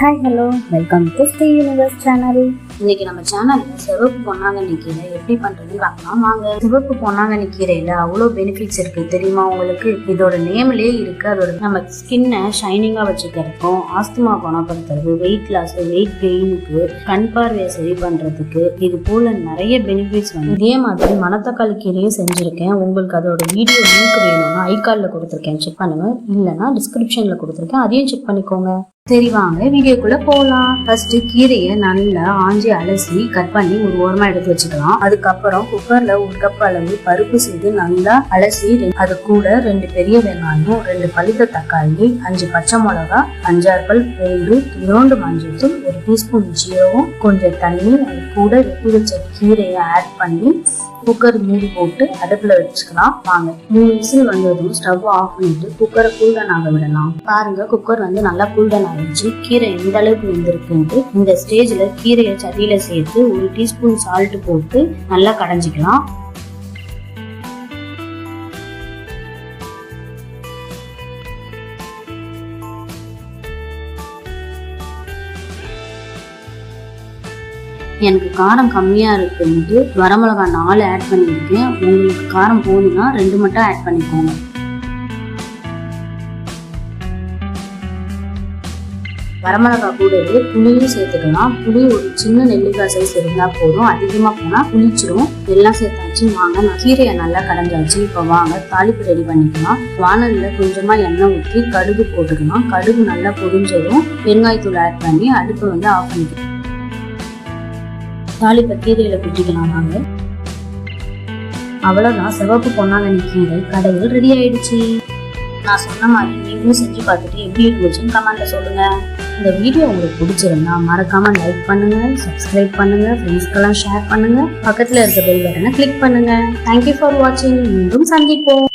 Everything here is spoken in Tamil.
Hi hello welcome to Sri universe channel இன்னைக்கு நம்ம சேனல்ல சிவப்பு பொன்னாங்கண்ணி கீரை எப்படி பண்றதுன்னு பார்க்கலாம். வாங்க. சிவப்பு பொன்னாங்கண்ணி கீரையில அவ்வளோ பெனிஃபிட்ஸ் இருக்கு தெரியுமா உங்களுக்கு? இதோட நேம்லயே இருக்கு. அதோட நம்ம ஸ்கின்னை ஷைனிங்கா வச்சுக்கிறதுக்கும் ஆஸ்துமா குணப்படுத்துறது வெயிட் லாஸ் வெயிட் கெயினுக்கு கண் பார்வையை சரி பண்றதுக்கு இது போல நிறைய பெனிஃபிட்ஸ் வந்து இதே மாதிரி மணத்தக்காளி கீரையும் செஞ்சிருக்கேன். உங்களுக்கு அதோட வீடியோ லிங்க் வேணும்னா ஐகார்டில் கொடுத்துருக்கேன். செக் பண்ணுங்க. இல்லைன்னா டிஸ்கிரிப்ஷன்ல கொடுத்துருக்கேன். அதையும் செக் பண்ணிக்கோங்க. சரி வாங்க வீடியோக்குள்ள போகலாம் ஃபர்ஸ்ட் கீரையை நல்லா ஆஞ்சி அலசி கட் பண்ணி ஒரு ஓரமா எடுத்து வச்சுக்கலாம். அதுக்கப்புறம் குக்கர்ல ஒரு கப் அளவு பருப்பு செய்து நல்லா அலசி அது கூட ரெண்டு பெரிய வெங்காயம் ரெண்டு பழுத்த தக்காளி அஞ்சு பச்சை மிளகா அஞ்சாறு பல் பூண்டு இரண்டு மஞ்சள் தூள் ஒரு டீஸ்பூன் ஜீரகம் கொஞ்சம் தண்ணி அது கூட வெட்டி வச்ச கீரையை ஆட் பண்ணி குக்கர் மூடி போட்டு அடுப்புல வச்சுக்கலாம். வாங்க. மூணு விசில் வந்ததும் ஸ்டவ் ஆஃப் பண்ணிட்டு குக்கரை கூல்டன் ஆக விடலாம். பாருங்க குக்கர் வந்து நல்லா கூல்டன் ஆகிடுச்சு கீரை எந்த அளவுக்கு வெந்திருக்குன்ட்டு இந்த ஸ்டேஜ்ல கீரையை சட்டியில சேர்த்து ஒரு டீஸ்பூன் சால்ட் போட்டு நல்லா கடைஞ்சிக்கலாம். எனக்கு காரம் கம்மியாக இருக்குன்ட்டு வரமிளகா நாலு ஆட் பண்ணியிருக்கேன். உங்களுக்கு காரம் போதுன்னா ரெண்டு மட்டும் ஆட் பண்ணிக்கோங்க. வரமிளகா கூடவே புளியும் சேர்த்துக்கலாம். புளி ஒரு சின்ன நெல்லிக்காய் சைஸ் இருந்தால் போதும். அதிகமாக போனால் புளிச்சிரும். எல்லாம் சேர்த்தாச்சு. வாங்க நான் கீரையை நல்லா கடைஞ்சாச்சு. இப்போ வாங்க தாளிப்பு ரெடி பண்ணிக்கலாம். வானலில் கொஞ்சமாக எண்ணெய் ஊற்றி கடுகு போட்டுக்கலாம். கடுகு நல்லா பொரிஞ்சதும் வெங்காயத்தூள் ஆட் பண்ணி அடுப்பை வந்து ஆஃப் பண்ணிக்கலாம். தாளிப்பை கீரையில குட்டிக்கலாம் வாங்க அவ்வளவுதான் சிவப்பு பொன்னாங்கண்ணி கீரை கடையில் ரெடி ஆயிடுச்சு. நான் சொன்ன மாதிரி நீங்களும் செஞ்சு பார்த்துட்டு எப்படி இருந்துச்சுன்னு கமெண்ட்ல சொல்லுங்க. இந்த வீடியோ உங்களுக்கு பிடிச்சிருந்தா மறக்காம லைக் பண்ணுங்க சப்ஸ்கிரைப் பண்ணுங்க ஃப்ரெண்ட்ஸ்க்கெல்லாம் ஷேர் பண்ணுங்க. பக்கத்துல இருக்க பெல் பட்டனை கிளிக் பண்ணுங்க. தேங்க்யூ ஃபார் வாட்சிங் மீண்டும் சந்திப்போம்.